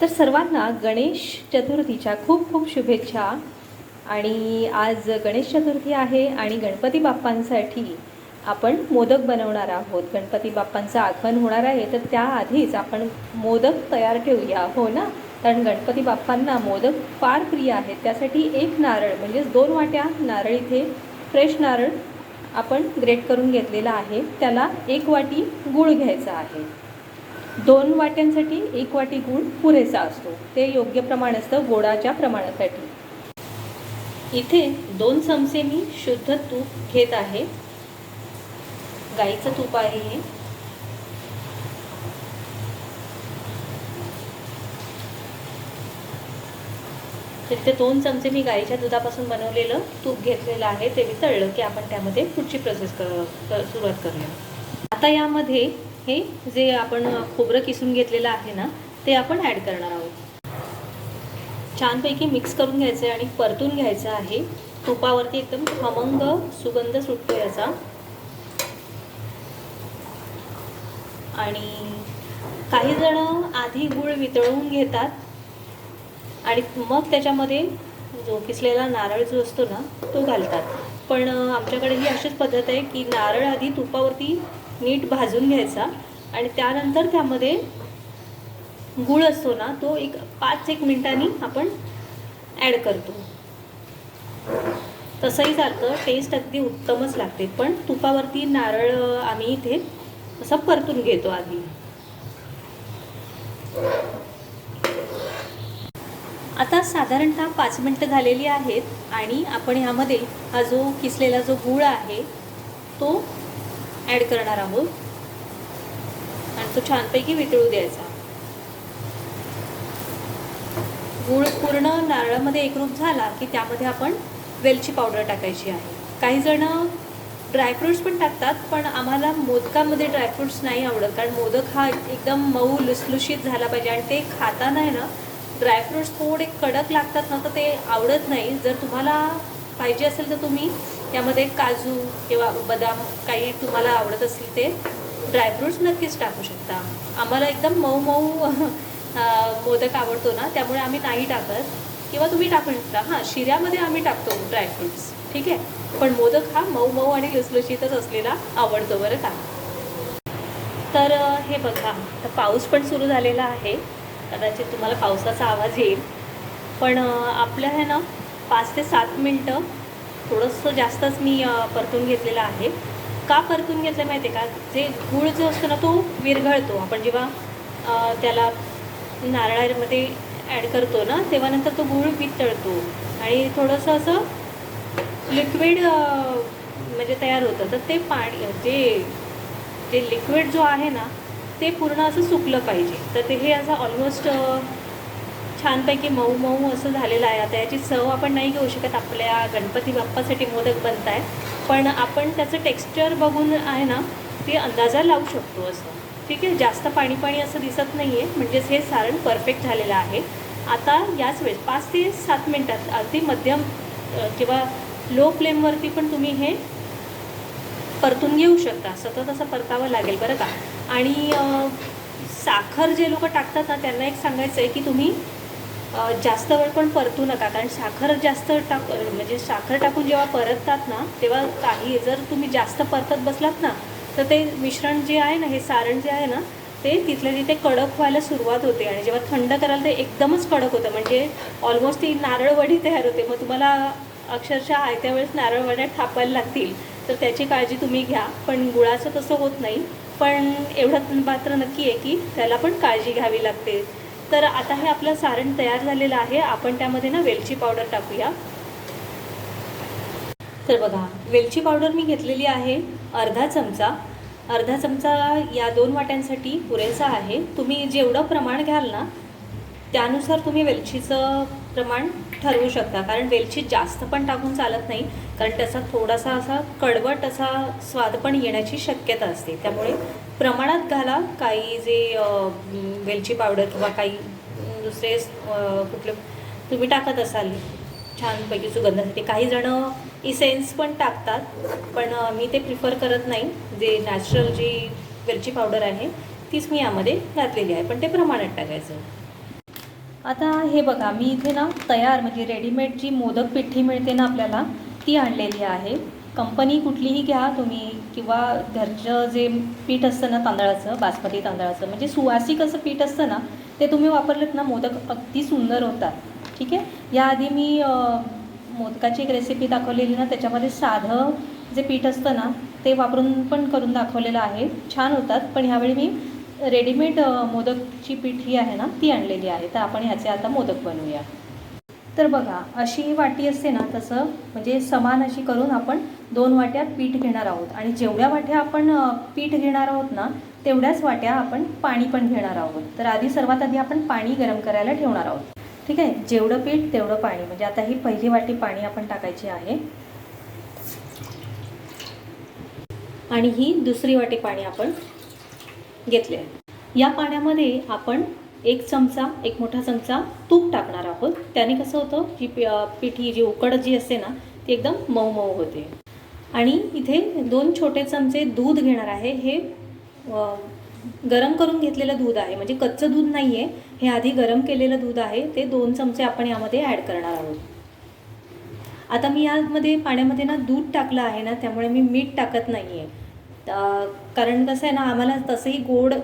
तर सर्वांना गणेश चतुर्थीच्या खूप खूप शुभेच्छा. आणि आज गणेश चतुर्थी आहे आणि गणपती बाप्पांसाठी आपण मोदक बनवणार आहोत. गणपती बाप्पांचं आगमन होणार आहे तर त्याआधीच आपण मोदक तयार ठेवूया. हो ना? कारण गणपती बाप्पांना मोदक फार प्रिय आहेत. त्यासाठी एक नारळ म्हणजेच दोन वाट्या नारळ इथे फ्रेश नारळ आपण ग्रेट करून घेतलेला आहे. त्याला एक वाटी गूळ घ्यायचा आहे. दोन वाट्यांसाठी एक वाटी गूळ पुरेसा असतो. ते योग्य प्रमाण असतं गोडाच्या प्रमाणासाठी. इथे दोन चमचे मी शुद्ध तूप घेत आहे. गाईचं तूप आहे हे. तिथे दोन चमचे मी गाईच्या दुधापासून बनवलेलं तूप घेतलेलं आहे. ते वितळलं की आपण त्यामध्ये पुढची प्रोसेस कर कर- सुरुवात करूया. आता यामध्ये हे जे आपण खोबरं किसून घेतलेलं आहे ना ते आपण ॲड करणार आहोत. छानपैकी मिक्स करून घ्यायचं आहे आणि परतून घ्यायचं आहे. तुपावरती एकदम खमंग सुगंध सुटतो याचा. आणि काही जण आधी गूळ वितळवून घेतात. आणि मग त्याच्यामध्ये जो किसलेला नारळ जो असतो ना तो घालतात. पण आमच्याकडे ही अशीच पद्धत आहे की नारळ आधी तुपावरती नीट भाजून घ्यायचा. आणि त्यानंतर त्यामध्ये गूळ असतो ना तो एक पाच एक मिनिटांनी आपण ॲड करतो. तसंही सारखं टेस्ट अगदी उत्तमच लागते. पण तुपावरती नारळ आम्ही इथे असं परतून घेतो आधी. आता साधारणतः पाच मिनटं झालेली आहेत आणि आपण ह्यामध्ये हा जो किसलेला जो गूळ आहे तो ॲड करणार आहोत. आणि तो छानपैकी वितळू द्यायचा. गूळ पूर्ण नारळामध्ये एकरूप झाला की त्यामध्ये आपण वेलची पावडर टाकायची आहे. काही जण ड्रायफ्रुट्स पण टाकतात पण आम्हाला मोदकामध्ये ड्रायफ्रुट्स नाही आवडत कारण मोदक हा एकदम मऊ लुसलुशीत झाला पाहिजे आणि ते खाताना आहे ना ड्रायफ्रुट्स थोडे कडक लागतात ना तर ते आवडत नाही. जर तुम्हाला पाहिजे असेल तर तुम्ही यामध्ये काजू किंवा बदाम काही तुम्हाला आवडत असतील ते ड्रायफ्रुट्स नक्कीच टाकू शकता. आम्हाला एकदम मऊ मऊ मोदक आवडतो ना त्यामुळे आम्ही नाही टाकत. किंवा तुम्ही टाकू शकता. हां शिऱ्यामध्ये आम्ही टाकतो ड्रायफ्रुट्स ठीक आहे? पण मोदक हा मऊ मऊ आणि लुसलुशीतच असलेला आवडतो बरं का? तर हे बघा. तर पाऊस पण सुरू झालेला आहे. कदाचित तुम्हाला पावसाचा आवाज येईल. पण आपल्या आपलं आहे ना पाच ते सात मिनटं थोडंसं जास्तच मी परतून घेतलेलं आहे. का परतून घेतलं माहिती आहे का? जे गूळ जो असतो ना तो विरघळतो. आपण जेव्हा त्याला नारळामध्ये ॲड करतो ना तेव्हा नंतर तो गूळ वितळतो. आणि थोडंसं असं लिक्विड म्हणजे तयार होतं. तर ते पाणी जे जे लिक्विड जो आहे ना ते पूर्ण असं सुकलं पाहिजे. तर ते हे असं ऑलमोस्ट छानपैकी मऊ मऊ असं झालेलं आहे. आता याची चव आपण नाही घेऊ शकत. आपल्या गणपती बाप्पासाठी मोदक बनत आहे पण आपण त्याचं टेक्स्चर बघून आहे ना ते अंदाजा लावू शकतो असं. ठीक आहे? जास्त पाणी पाणी असं दिसत नाही आहे म्हणजेच हे सारण परफेक्ट झालेलं आहे. आता याच वेळेस पाच ते सात मिनटात अगदी मध्यम किंवा लो फ्लेमवरती पण तुम्ही हे परतून घेऊ शकता. सतत असं परतावं लागेल बरं का? आणि साखर जे लोक टाकतात ना त्यांना एक सांगायचं आहे की तुम्ही जास्त वेळ पण परतू नका. कारण साखर जास्त टाक म्हणजे साखर टाकून जेव्हा परततात ना तेव्हा काही जर तुम्ही जास्त परतत बसलात ना तर ते मिश्रण जे आहे ना हे सारण जे आहे ना ते तिथल्या तिथे कडक व्हायला सुरुवात होते. आणि जेव्हा थंड कराल ते एकदमच कडक होतं. म्हणजे ऑलमोस्ट ती नारळवडी तयार होते. मग तुम्हाला अक्षरशः आयत्या वेळेस नारळवड्या थापायला लागतील. तर त्याची काळजी तुम्ही घ्या. पण गुळाचं तसं होत नाही. पण एवढं मात्र नक्की आहे की त्याला पण काळजी घ्यावी लागते. तर आता हे आपलं सारण तयार झालेलं आहे. आपण त्यामध्ये ना वेलची पावडर टाकूया. तर बघा वेलची पावडर मी घेतलेली आहे अर्धा चमचा. अर्धा चमचा या दोन वाट्यांसाठी पुरेसा आहे. तुम्ही जेवढं प्रमाण घ्याल ना त्यानुसार तुम्ही वेलचीचं प्रमाण ठरवू शकता. कारण वेलची जास्त पण टाकून चालत नाही. कारण त्याचा थोडासा असा कडवट असा स्वाद पण येण्याची शक्यता असते. त्यामुळे प्रमाणात घाला. काही जे वेलची पावडर किंवा काही दुसरे कुठले तुम्ही टाकत असाल छानपैकी सुगंधासाठी. काही जणं इसेन्स पण टाकतात पण मी ते प्रिफर करत नाही. जे नॅचरल जी वेलची पावडर आहे तीच मी यामध्ये घातलेली आहे. पण ते प्रमाणात टाकायचं. आता हे बघा मी इथे ना तयार म्हणजे रेडीमेड जी मोदक पिठी मिळते ना आपल्याला ती आणलेली आहे. कंपनी कुठलीही घ्या तुम्ही किंवा घरचं जे पीठ असतं ना तांदळाचं बासमती तांदळाचं म्हणजे सुवासिक असं पीठ असतं ना ते तुम्ही वापरलेत ना मोदक अगदी सुंदर होतात. ठीक आहे? याआधी मी मोदकाची एक रेसिपी दाखवलेली ना त्याच्यामध्ये साधं जे पीठ असतं ना ते वापरून पण करून दाखवलेलं आहे. छान होतात पण ह्यावेळी मी रेडीमेड मोदकची पीठ ही आहे ना ती आणलेली आहे. तर आपण ह्याचे आता मोदक बनवूया. तर बघा अशी ही वाटी असते ना तसं म्हणजे समान अशी करून आपण दोन वाट्या पीठ घेणार आहोत. आणि जेवढ्या वाट्या आपण पीठ घेणार आहोत ना तेवढ्याच वाट्या आपण पाणी पण घेणार आहोत. तर आधी सर्वात आधी आपण पाणी गरम करायला ठेवणार आहोत. ठीक आहे? जेवढं पीठ तेवढं पाणी. म्हणजे आता ही पहिली वाटी पाणी आपण टाकायची आहे. आणि ही दुसरी वाटी पाणी आपण घेतले. या पाण्यामध्ये आपण एक चमचा एक मोठा चमचा तूप टाकणार आहोत. त्याने कसं होतं जी पिठी जी उकड जी असते ना ती एकदम मऊ मऊ होते. आणि इथे दोन छोटे चमचे दूध घेणार आहे. हे गरम करून घेतलेलं दूध आहे. म्हणजे कच्चं दूध नाही आहे हे आधी गरम केलेलं दूध आहे. ते दोन चमचे आपण यामध्ये ॲड करणार आहोत. आता मी यामध्ये पाण्यामध्ये ना दूध टाकलं आहे ना त्यामुळे मी मीठ टाकत नाही आहे कारण कसं आहे ना आम्हाला तसंही गोड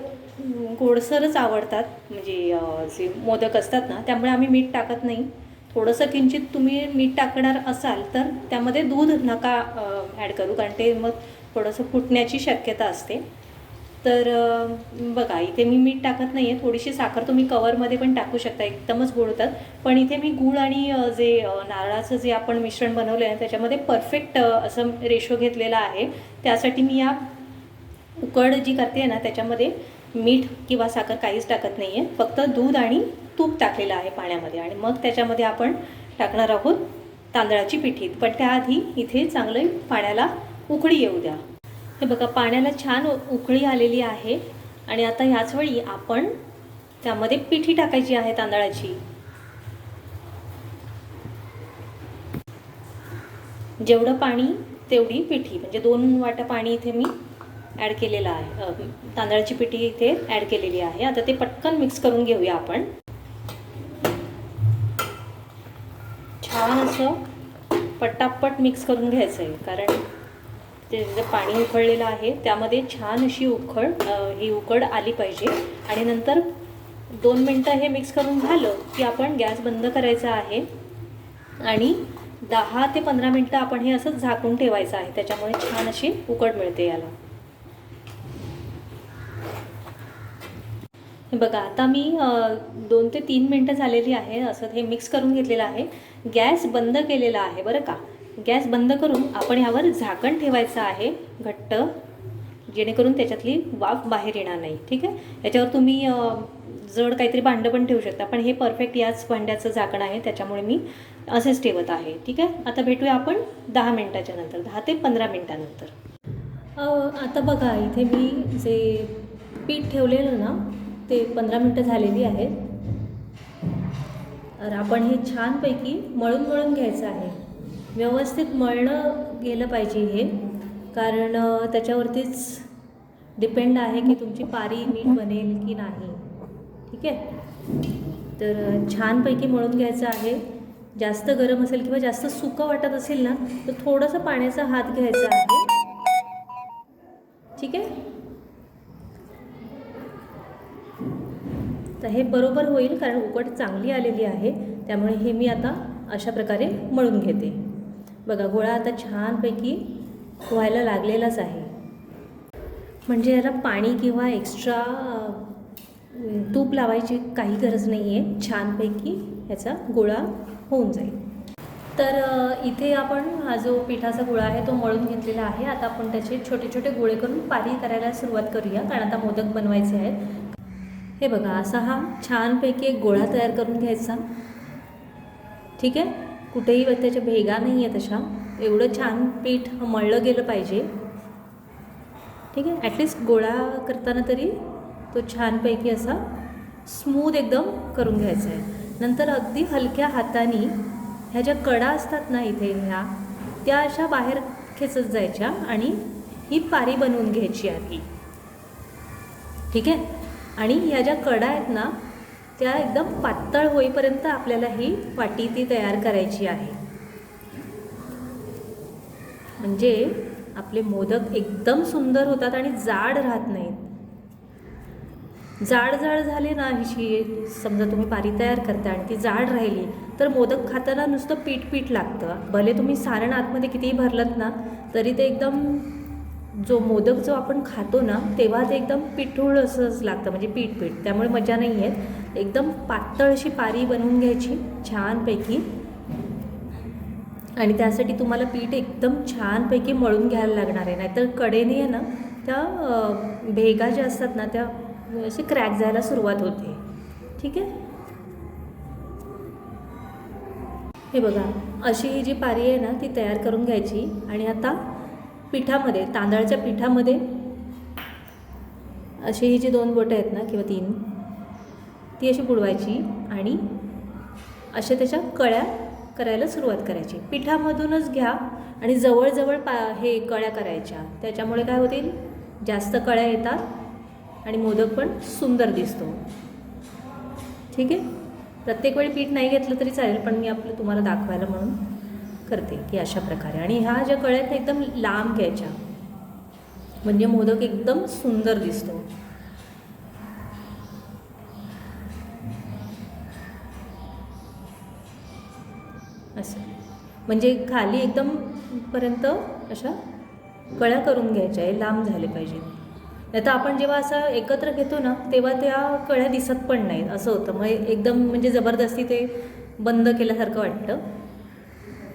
गोडसरच आवडतात म्हणजे जे मोदक असतात ना त्यामुळे आम्ही मीठ टाकत नाही. थोडंसं किंचित तुम्ही मीठ टाकणार असाल तर त्यामध्ये दूध नका ॲड करू कारण ते मग थोडंसं फुटण्याची शक्यता असते. तर बघा इथे मी मीठ टाकत नाही आहे थोडीशी साखर तुम्ही कवरमध्ये पण टाकू शकता एकदमच गोड होतात. पण इथे मी गूळ आणि जे नारळाचं जे आपण मिश्रण बनवलं आहे त्याच्यामध्ये परफेक्ट असं रेशो घेतलेला आहे. त्यासाठी मी या उकड जी करते आहे ना त्याच्यामध्ये मीठ किंवा साखर काहीच टाकत नाही आहे फक्त दूध आणि तूप टाकलेलं आहे पाण्यामध्ये. आणि मग त्याच्यामध्ये आपण टाकणार आहोत तांदळाची पिठी. पण त्याआधी इथे चांगलं पाण्याला उकळी येऊ द्या. हे बघा पाण्याला छान उकळी आलेली आहे. आणि आता ह्याच वेळी आपण त्यामध्ये पिठी टाकायची आहे तांदळाची. जेवढं पाणी तेवढी पिठी. म्हणजे दोन वाटा पाणी इथे मी ॲड केलेलं आहे. तांदळाची पिठी इथे ॲड केलेली आहे. आता ते पटकन मिक्स करून घेऊया आपण. छान असं पटापट मिक्स करून घ्यायचं आहे कारण ते जे पाणी उकळलेलं आहे त्यामध्ये छान अशी उखळ ही उकड आली पाहिजे. आणि नंतर दोन मिनटं हे मिक्स करून झालं की आपण गॅस बंद करायचा आहे. आणि दहा ते पंधरा मिनटं आपण हे असं झाकून ठेवायचं आहे. त्याच्यामुळे छान अशी उकड मिळते याला. हे बघा आता मी दोन ते तीन मिनटं झालेली आहे असं हे मिक्स करून घेतलेलं आहे. गॅस बंद केलेला आहे बरं का? गॅस बंद करून आपण ह्यावर झाकण ठेवायचं आहे घट्ट जेणेकरून त्याच्यातली वाफ बाहेर येणार नाही ठीक आहे? याच्यावर तुम्ही जड काहीतरी भांडं पण ठेवू शकता पण हे परफेक्ट याच भांड्याचं झाकण आहे त्याच्यामुळे मी असेच ठेवत आहे ठीक आहे? आता भेटूया आपण दहा मिनटाच्या नंतर दहा ते पंधरा मिनटानंतर. आता बघा इथे मी जे पीठ ठेवलेलं ना ते पंधरा मिनटं झालेली आहेत. तर आपण हे छानपैकी मळून मळून घ्यायचं आहे. व्यवस्थित मळणं गेलं पाहिजे हे कारण त्याच्यावरतीच डिपेंड आहे की तुमची पारी नीट बनेल की नाही. ठीक आहे? तर छानपैकी मळून घ्यायचं आहे. जास्त गरम असेल किंवा जास्त सुकं वाटत असेल ना तर थोडंसं पाण्याचा हात घ्यायचा आहे. ठीक आहे? हे बरोबर होईल कारण उकड चांगली आलेली आहे. त्यामुळे हे मी आता अशा प्रकारे मळून घेते. बघा गोळा आता छानपैकी व्हायला लागलेलाच आहे. म्हणजे याला पाणी किंवा एक्स्ट्रा तूप लावायची काही गरज नाही आहे छानपैकी ह्याचा गोळा होऊन जाईल. तर इथे आपण हा जो पिठाचा गोळा आहे तो मळून घेतलेला आहे. आता आपण त्याचे छोटे छोटे गोळे करून पारी करायला सुरुवात करूया. कारण आता मोदक बनवायचे आहेत. हे बघा असा हा छानपैकी एक गोळा तयार करून घ्यायचा. ठीक आहे? कुठेही त्याच्या भेगा नाही आहे तशा एवढं छान पीठ मळलं गेलं पाहिजे. ठीक आहे? ॲटलिस्ट गोळा करताना तरी तो छानपैकी असा स्मूथ एकदम करून घ्यायचा आहे. नंतर अगदी हलक्या हाताने ह्या ज्या कडा असतात ना इथे ह्या त्या अशा बाहेर खेचत जायच्या आणि ही पारी बनवून घ्यायची आधी. ठीक आहे? आणि ह्या ज्या कडा आहेत ना त्या एकदम पातळ होईपर्यंत आपल्याला ही वाटी ती तयार करायची आहे. म्हणजे आपले मोदक एकदम सुंदर होतात आणि जाड राहत नाहीत. जाड जाड झाले ना हिची समजा तुम्ही पारी तयार करता आणि ती जाड राहिली तर मोदक खाताना नुसतं पीठ पीठ लागतं. भले तुम्ही सारण आतमध्ये कितीही भरलं ना तरी ते एकदम जो मोदक जो आपण खातो ना तेव्हा ते एकदम पिठूळ असंच लागतं. म्हणजे पीठ पीठ. त्यामुळे मजा नाही आहेत एकदम पातळ अशी पारी बनवून घ्यायची छानपैकी. आणि त्यासाठी तुम्हाला पीठ एकदम छानपैकी मळून घ्यायला लागणार आहे. नाहीतर कडेने आहे ना त्या भेगा ज्या असतात ना त्या असे क्रॅक जायला सुरुवात होते. ठीक आहे? हे बघा. अशी ही जी पारी आहे ना ती तयार करून घ्यायची. आणि आता पिठामध्ये तांदळाच्या पिठामध्ये अशी ही जी दोन बोटं आहेत ना किंवा तीन ती अशी बुडवायची आणि अशा त्याच्या कळ्या करायला सुरुवात करायची. पिठामधूनच घ्या आणि जवळजवळ पा हे कळ्या करायच्या. त्याच्यामुळे काय होतील? जास्त कळ्या येतात आणि मोदक पण सुंदर दिसतो. ठीक आहे? प्रत्येक वेळी पीठ नाही घेतलं तरी चालेल पण मी आपलं तुम्हाला दाखवायला म्हणून करते की अशा प्रकारे. आणि ह्या ज्या कळ्या आहेत एकदम लांब घ्यायच्या. म्हणजे मोदक एकदम सुंदर दिसतो. असं. म्हणजे खाली एकदम पर्यंत अशा कळ्या करून घ्यायच्या आहे लांब झाले पाहिजेत नाही तर आपण जेव्हा असं एकत्र घेतो ना तेव्हा त्या कळ्या दिसत पण नाहीत. असं होतं. मग एकदम म्हणजे जबरदस्ती ते बंद केल्यासारखं वाटतं.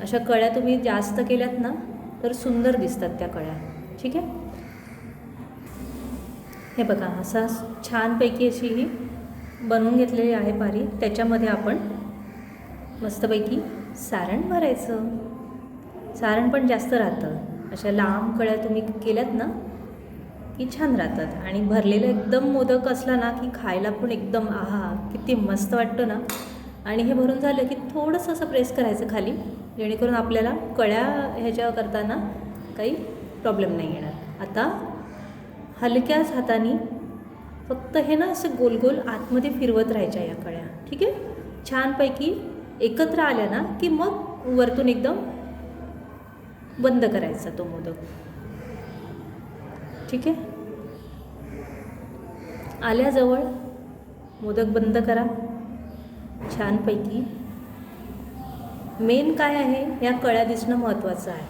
अशा कळ्या तुम्ही जास्त केल्यात ना तर सुंदर दिसतात त्या कळ्या. ठीक आहे? हे बघा असा छानपैकी अशी ही बनवून घेतलेली आहे पारी. त्याच्यामध्ये आपण मस्तपैकी सारण भरायचं. सारण पण जास्त राहतं. अशा लांब कळ्या तुम्ही केल्यात ना की छान राहतात. आणि भरलेलं एकदम मोदक असला ना की खायला पण एकदम आहा किती मस्त वाटतं ना. आणि हे भरून झालं की थोडंसं असं प्रेस करायचं खाली. जेणेकरून आपल्याला कळ्या ह्याच्या करताना काही प्रॉब्लेम नाही येणार. आता हलक्याच हाताने फक्त हे ना असं गोल गोल आतमध्ये फिरवत राहायच्या या कळ्या. ठीक आहे? छानपैकी एकत्र आल्या ना की मग वरतून एकदम बंद करायचा तो मोदक. ठीक आहे? आल्याजवळ मोदक बंद करा. छानपैकी मेन काय आहे? या कळ्या दिसणं महत्त्वाचं आहे.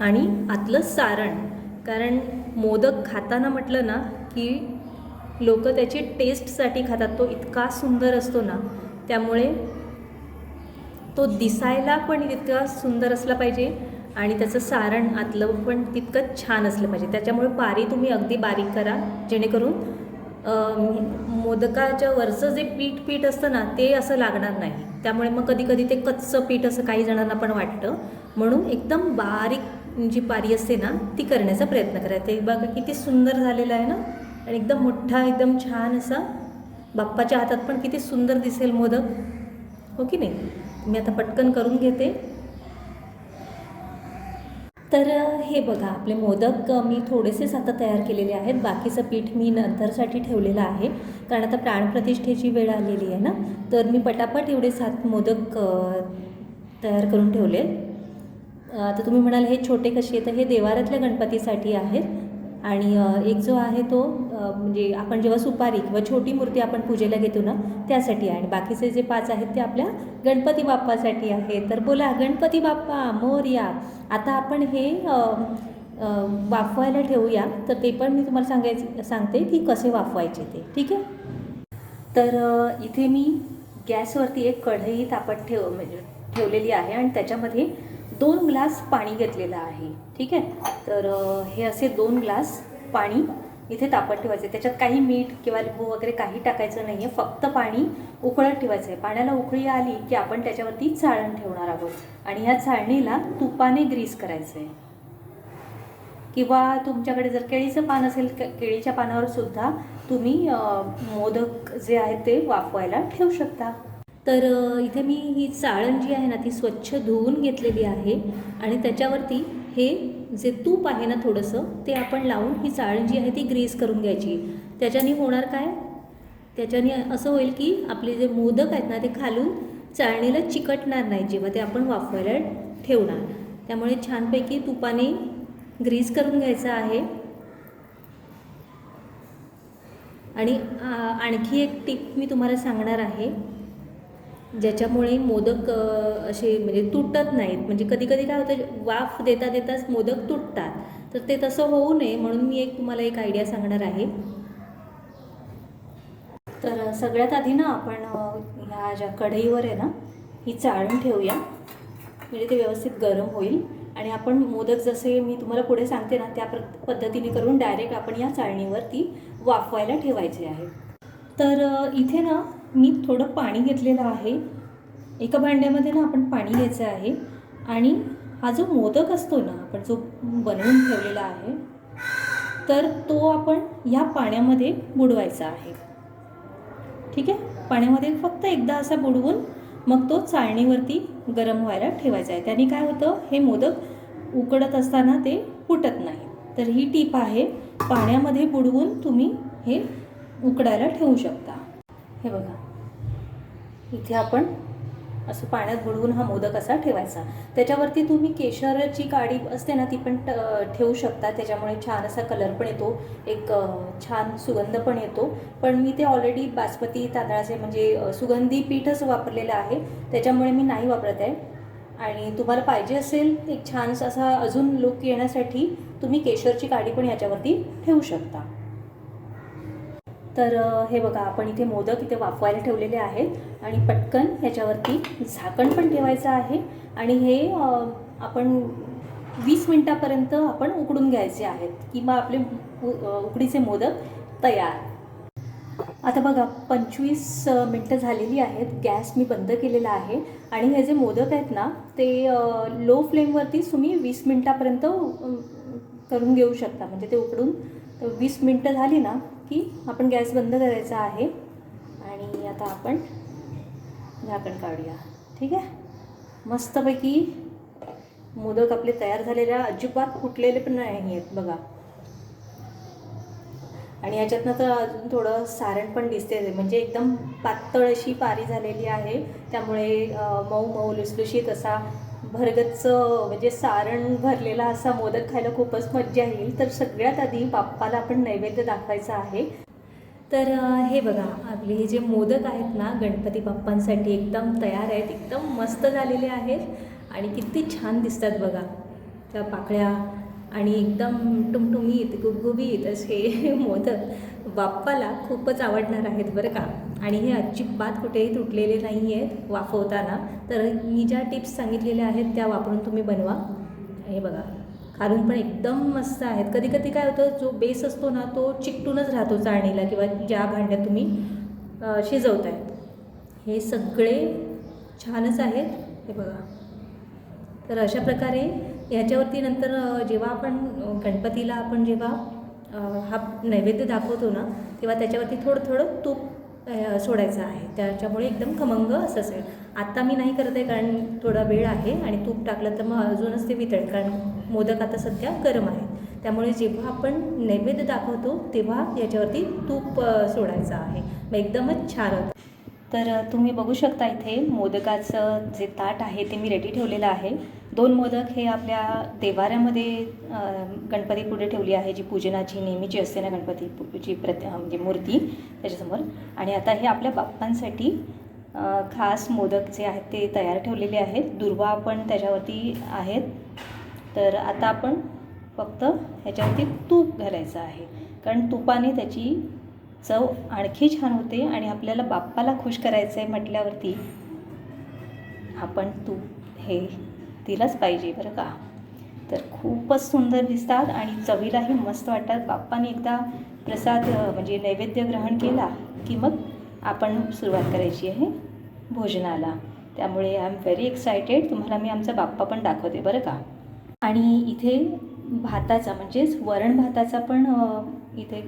आणि आतलं सारण कारण मोदक खाताना म्हटलं ना की लोक त्याची टेस्टसाठी खातात. तो इतका सुंदर असतो ना त्यामुळे तो दिसायला पण तितका सुंदर असला पाहिजे आणि त्याचं सारण आतलं पण तितकं छान असलं पाहिजे. त्याच्यामुळे पारी तुम्ही अगदी बारीक करा जेणेकरून मोदकाच्या वरचं जे पीठ पीठ असतं ना ते असं लागणार नाही. त्यामुळे मग कधी कधी ते कच्चं पीठ असं काही जणांना पण वाटतं. म्हणून एकदम बारीक जी पारी असते ना ती करण्याचा प्रयत्न करायचा ते बघा किती सुंदर झालेलं आहे ना? आणि एकदम मोठा एकदम छान असा बाप्पाच्या हातात पण किती सुंदर दिसेल मोदक. हो की नाही? मी आता पटकन करून घेते. तर हे बघा आपले मोदक मी थोडेसेच आता तयार केलेले आहेत. बाकीचं पीठ मी नंतरसाठी ठेवलेलं आहे. कारण आता प्राणप्रतिष्ठेची वेळ आलेली आहे ना? तर मी पटापट एवढे सात मोदक तयार करून ठेवले. आता तुम्ही म्हणाल हे छोटे कसे तर हे देवारातल्या गणपतीसाठी आहेत. आणि एक जो आहे तो म्हणजे आपण जेव्हा सुपारी किंवा छोटी मूर्ती आपण पूजेला घेतो ना त्यासाठी आहे. आणि बाकीचे जे पाच आहेत ते आपल्या गणपती बाप्पासाठी आहे. तर बोला गणपती बाप्पा मोरया आता आपण हे वाफवायला ठेवूया. तर ते पण मी तुम्हाला सांगायचं सांगते की कसे वाफवायचे ते. ठीक आहे? तर इथे मी गॅसवरती एक कढई तापत ठेव म्हणजे ठेवलेली आहे. आणि त्याच्यामध्ये दोन ग्लास पाणी घेतलेलं आहे. ठीक आहे? तर हे असे दोन ग्लास पाणी इथे तापत ठेवायचे त्याच्यात काही मीठ किंवा लिंबू वगैरे काही टाकायचं नाही आहे फक्त पाणी उकळत ठेवायचं आहे पाण्याला उकळी आली की आपण त्याच्यावरती चाळण ठेवणार आहोत. आणि ह्या चाळणीला तुपाने ग्रीस करायचं आहे किंवा तुमच्याकडे जर केळीचं पान असेल केळीच्या पानावर सुद्धा तुम्ही मोदक जे आहेत ते वाफवायला ठेवू शकता. तर इथे मी ही चाळण जी आहे ना ती स्वच्छ धुवून घेतलेली आहे. आणि त्याच्यावरती हे जे तूप आहे ना थोडंसं ते आपण लावून ही चाळण जी आहे ती ग्रीस करून घ्यायची. त्याच्याने होणार काय? त्याच्याने असं होईल की आपले जे मोदक आहेत ना ते खालून चाळणीला चिकटणार नाही जेव्हा ते आपण वाफवायला ठेवणार. त्यामुळे छानपैकी तुपाने ग्रीस करून घ्यायचं आहे. आणि आणखी एक टिप मी तुम्हाला सांगणार आहे. ज्याच्यामुळे मोदक असे म्हणजे तुटत नाहीत. म्हणजे कधी कधी काय होतं वाफ देता देताच मोदक तुटतात. तर ते तसं होऊ नये म्हणून मी एक तुम्हाला एक आयडिया सांगणार आहे. तर सगळ्यात आधी ना आपण ह्या ज्या कढईवर आहे ना ही चाळून ठेवूया. म्हणजे ते व्यवस्थित गरम होईल. आणि आपण मोदक जसे मी तुम्हाला पुढे सांगते ना त्या प्र- पद्धतीने करून डायरेक्ट आपण या चाळणीवर ती वाफवायला ठेवायची आहे. तर इथे ना मी थोडं पाणी घेतलेलं आहे. एका भांड्यामध्ये ना आपण पाणी घ्यायचं आहे. आणि हा जो मोदक असतो ना आपण जो बनवून ठेवलेला आहे तर तो आपण ह्या पाण्यामध्ये बुडवायचा आहे. ठीक आहे? पाण्यामध्ये फक्त एकदा असा बुडवून मग तो चाळणीवरती गरम व्हायला ठेवायचा आहे. त्याने काय होतं? हे मोदक उकडत असताना ते फुटत नाही. तर ही टीप आहे पाण्यामध्ये बुडवून तुम्ही हे उकडायला ठेवू शकता. हे बघा. इथे आपण असं पाण्यात बुडवून हा मोदक असा ठेवायचा. त्याच्यावरती तुम्ही केशरची काडी असते ना ती पण ट- ठेवू शकता. त्याच्यामुळे छान असा कलर पण येतो. एक छान सुगंध पण येतो. पण मी ते ऑलरेडी बासमती तांदळाचे म्हणजे सुगंधी पीठच वापरलेलं आहे. त्याच्यामुळे मी नाही वापरत आहे. आणि तुम्हाला पाहिजे असेल एक छानसा असा अजून लुक येण्यासाठी तुम्ही केशरची काडी पण ह्याच्यावरती ठेवू शकता. तर हे बघा आपण इथे मोदक इथे वाफवायला ठेवलेले आहेत आणि पटकन ह्याच्यावरती झाकण पण ठेवायचं आहे आणि हे आपण वीस मिनटापर्यंत आपण उकडून घ्यायचे आहेत किंवा आपले उकडीचे मोदक तयार. आता बघा पंचवीस मिनटं झालेली आहेत गॅस मी बंद केलेला आहे आणि हे जे मोदक आहेत ना ते लो फ्लेमवरतीच तुम्ही वीस मिनटापर्यंत करून घेऊ शकता. म्हणजे ते उकडून वीस मिनटं झाली ना की आपण गॅस बंद करायचा आहे आणि आता आपण झाकण काढूया. ठीक आहे? मस्तपैकी मोदक आपले तयार झालेल्या अजिबात फुटलेले पण नाही आहेत बघा. आणि याच्यातनं तर अजून थोडं सारण पण दिसते. म्हणजे एकदम पातळ अशी पारी झालेली आहे. त्यामुळे मऊ मऊ लुसलुशीत असा भरगच्च म्हणजे सारण भरलेला असा मोदक खायला खूपच मज्जा येईल. तर सगळ्यात आधी बाप्पाला आपण नैवेद्य दाखवायचा आहे. तर हे बघा आपले हे जे मोदक आहेत ना गणपती बाप्पांसाठी एकदम तयार आहेत एकदम मस्त झालेले आहेत आणि किती छान दिसतात बघा. त्या पाकळ्या आणि एकदम टुमटुमीत गुबगुबीत असे मोदक बाप्पाला खूपच आवडणार आहेत बरं का. आणि हे अजिबात कुठेही तुटलेले नाही आहेत वाफवताना. तर मी ज्या टिप्स सांगितलेल्या आहेत त्या वापरून तुम्ही बनवा. हे बघा खालून पण एकदम मस्त आहेत. कधी कधी काय होतं जो बेस असतो ना तो चिकटूनच राहतो चाळणीला किंवा ज्या भांड्यात तुम्ही शिजवताय. हे सगळे छानच आहेत. हे बघा. तर अशा प्रकारे ह्याच्यावरती नंतर जेव्हा आपण गणपतीला आपण जेव्हा हा नैवेद्य दाखवतो ना तेव्हा त्याच्यावरती थोडं थोडं तूप सोडायचं आहे. त्याच्यामुळे एकदम खमंग असं असेल. आत्ता मी नाही करत आहे कारण थोडा वेळ आहे आणि तूप टाकलं तर मग अजूनच ते वितळेल कारण मोदक आता सध्या गरम आहे त्यामुळे जेव्हा आपण नैवेद्य दाखवतो तेव्हा याच्यावरती तूप सोडायचं आहे. मग एकदमच छान होतं. तर तुम्ही बघू शकता इथे मोदकाचं जे ताट आहे ते मी रेडी ठेवलेलं आहे. दोन मोदक हे आपल्या देवाऱ्यामध्ये गणपती पुढे ठेवली आहे जी पूजनाची नेहमीची असते ना गणपतीची प्रत म्हणजे मूर्ती त्याच्यासमोर. आणि आता हे आपल्या बाप्पांसाठी खास मोदक जे आहेत ते तयार ठेवलेले आहेत. दुर्वा पण त्याच्यावरती आहेत. तर आता आपण फक्त ह्याच्यावरती तूप घालायचं आहे. कारण तुपाने त्याची चव आणखी छान होते आणि आपल्याला बाप्पाला खुश करायचं आहे म्हटल्यावरती आपण तूप हे दिलंच पाहिजे बरं का? तर खूपच सुंदर दिसतात आणि चवीलाही मस्त वाटतात. बाप्पाने एकदा प्रसाद म्हणजे नैवेद्य ग्रहण केला की मग आपण सुरुवात करायची आहे भोजनाला. त्यामुळे आय एम व्हेरी एक्सायटेड. तुम्हाला मी आमचा बाप्पा पण दाखवते बरं का? आणि इथे भाताचा म्हणजेच वरण भाताचा पण इथे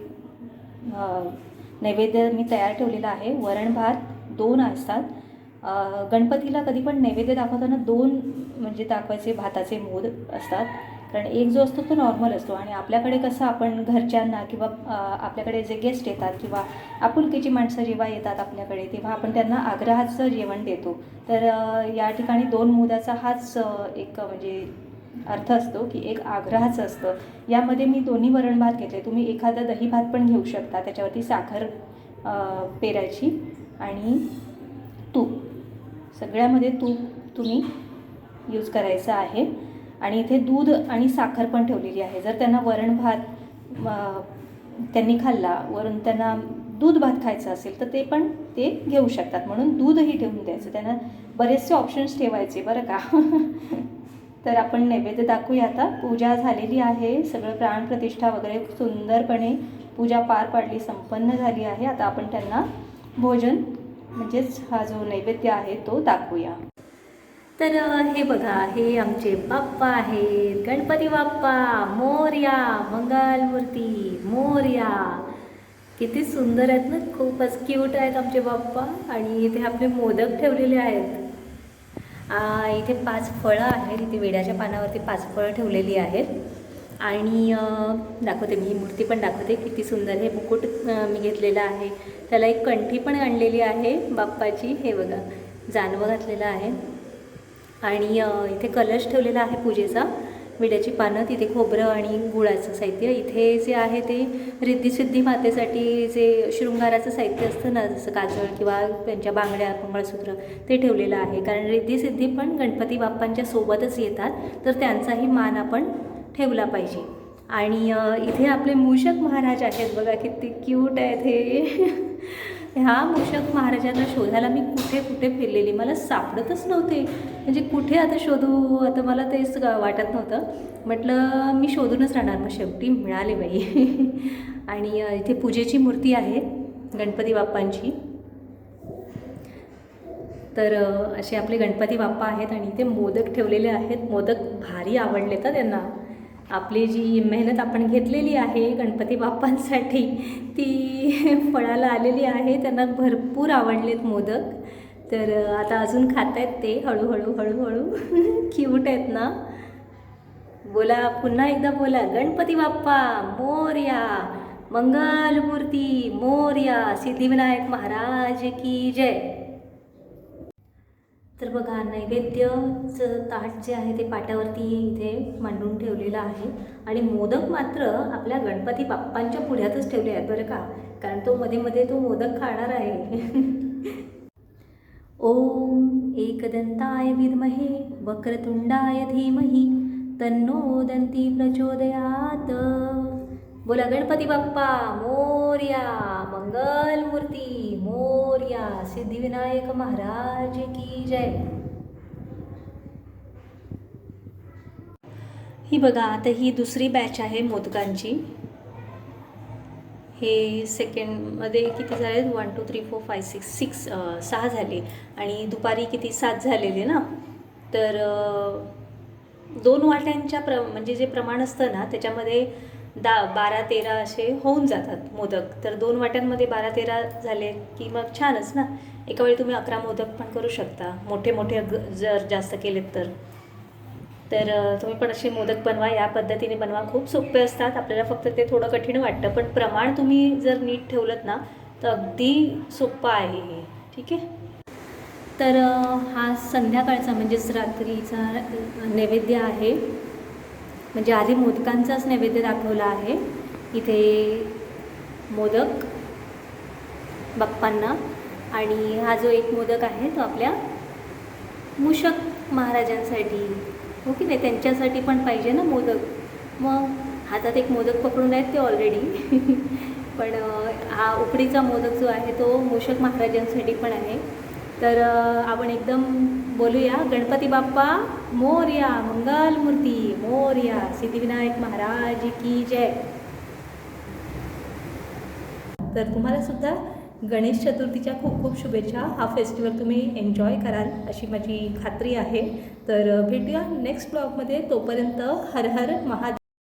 नैवेद्य मी तयार ठेवलेला आहे. वरण भात दोन असतात. गणपतीला कधी पण नैवेद्य दाखवताना दोन म्हणजे दाखवायचे भाताचे मोद असतात. कारण एक जो असतो तो नॉर्मल असतो आणि आपल्याकडे कसं आपण घरच्यांना किंवा आपल्याकडे जे गेस्ट येतात किंवा आपुलकीची माणसं जेव्हा येतात आपल्याकडे तेव्हा आपण त्यांना आग्रहाचं जेवण देतो. तर या ठिकाणी दोन मोद्याचा हाच एक म्हणजे अर्थ असतो की एक आग्रहाचं असतं. यामध्ये मी दोन्ही वरण भात घेतले. तुम्ही एखादा दही भात पण घेऊ शकता. त्याच्यावरती साखर पेरायची आणि तूप. सगळ्यामध्ये तूप तुम्ही यूज करायचं आहे. आणि इथे दूध आणि साखर पण ठेवलेली आहे. जर त्यांना वरण भात त्यांनी खाल्ला वरून त्यांना दूध भात खायचं असेल तर ते पण ते घेऊ शकतात. म्हणून दूधही ठेवून द्यायचं. त्यांना बरेचसे ऑप्शन्स ठेवायचे बरं का. तर आपण नैवेद्य दाखवूया आता. पूजा झालेली आहे. सगळं प्राणप्रतिष्ठा वगैरे सुंदरपणे पूजा पार पाडली संपन्न झाली आहे. आता आपण त्यांना भोजन म्हणजेच हा जो नैवेद्य आहे तो दाखवूया. तर हे बघा हे आमचे बाप्पा आहेत. गणपती बाप्पा मोर्या मंगलमूर्ती मोर्या. किती सुंदर आहेत ना. खूपच क्यूट आहेत आमचे बाप्पा. आणि इथे आपले मोदक ठेवलेले आहेत. इथे पाच फळं आहेत. इथे वेड्याच्या पानावरती पाच फळं ठेवलेली आहेत. आणि दाखवते मी ही मूर्ती पण दाखवते. किती सुंदर हे मुकुट मी घेतलेलं आहे. त्याला एक कंठी पण आणलेली आहे बाप्पाची. हे बघा जानवं घातलेलं आहे. आणि इथे कलश ठेवलेला आहे पूजेचा. विड्याची पानं तिथे खोबरं आणि गुळाचं साहित्य. इथे जे आहे ते रिद्धिसिद्धी मातेसाठी जे शृंगाराचं साहित्य असतं ना जसं काजळ किंवा त्यांच्या बांगड्या मंगळसूत्र ते ठेवलेलं आहे. कारण रिद्धिसिद्धी पण गणपती बाप्पांच्या सोबतच येतात तर त्यांचाही मान आपण ठेवला पाहिजे. आणि इथे आपले मूषक महाराज आहेत. बघा किती क्यूट आहेत हे. ह्या मूषक महाराजांना शोधायला मी कुठे कुठे फिरलेली? मला सापडतच नव्हते. म्हणजे कुठे आता शोधू? आता मला तेच वाटत नव्हतं. म्हटलं मी शोधूनच राहणार. मग शेवटी मिळाले बाई. आणि इथे पूजेची मूर्ती आहे गणपती बाप्पांची. तर असे आपले गणपती बाप्पा आहेत आणि इथे मोदक ठेवलेले आहेत. मोदक भारी आवडले तर त्यांना. आपली जी मेहनत आपण घेतलेली आहे गणपती बाप्पांसाठी ती फळाला आलेली आहे. त्यांना भरपूर आवडलेत मोदक. तर आता अजून खात आहेत ते हळूहळू हळूहळू. क्यूट आहेत ना? बोला पुन्हा एकदा बोला. गणपती बाप्पा मोर्या मंगलमूर्ती मोर्या सिद्धिविनायक महाराज की जय. तर बघा नैवेद्यचं ताट जे आहे ते पाटावरती इथे मांडून ठेवलेलं आहे. आणि मोदक मात्र आपल्या गणपती बाप्पांच्या पुढ्यातच ठेवले आहेत बरं का? कारण तो मध्ये मध्ये तो मोदक खाणार आहे. ओम एकदंताय विद्महे वक्रतुंडाय धीमहि तन्नो दंती प्रचोदयात. बोला गणपती बाप्पा मोर्या मंगलमूर्ती मोर्या सिद्धिविनायक महाराज की जय. ही बघा आता ही दुसरी बॅच आहे मोदकांची. हे सेकंडमध्ये किती झाले? One two three four five six six सहा झाले. आणि दुपारी किती? सात झालेले ना? तर दोन वाट्यांच्या प्र म्हणजे जे प्रमाण असतं ना त्याच्यामध्ये दा बारा तेरा असे होऊन जातात मोदक. तर दोन वाट्यांमध्ये बारा तेरा झाले की मग छानच ना? एका वेळी तुम्ही अकरा मोदक पण करू शकता. मोठे मोठे जर जास्त केलेत तर. तर तुम्ही पण असे मोदक बनवा. या पद्धतीने बनवा. खूप सोपे असतात. आपल्याला फक्त ते थोडं कठीण वाटतं. पण प्रमाण तुम्ही जर नीट ठेवलं ना तर अगदी सोपं आहे हे. ठीक आहे? तर हा संध्याकाळचा म्हणजेच रात्रीचा नैवेद्य आहे. म्हणजे आधी मोदकांचाच नैवेद्य दाखवला आहे. इथे मोदक बाप्पांना. आणि हा जो एक मोदक आहे तो आपल्या मूषक महाराजांसाठी हो की नाही? त्यांच्यासाठी पण पाहिजे ना मोदक? मग हातात एक मोदक पकडून आहेत ते ऑलरेडी पण हा उकडीचा मोदक जो आहे तो मूषक महाराजांसाठी पण आहे. तर आपण एकदम बोलूया. गणपती बाप्पा मोर्या मंगलमूर्ती मोर्या. सिद्धिविनायक महाराज की जय. तर तुम्हाला सुद्धा गणेश चतुर्थीच्या खूप खूप शुभेच्छा. हा फेस्टिवल तुम्ही एन्जॉय कराल अशी माझी खात्री आहे. तर भेटूया नेक्स्ट ब्लॉगमध्ये तोपर्यंत हर हर महादेव.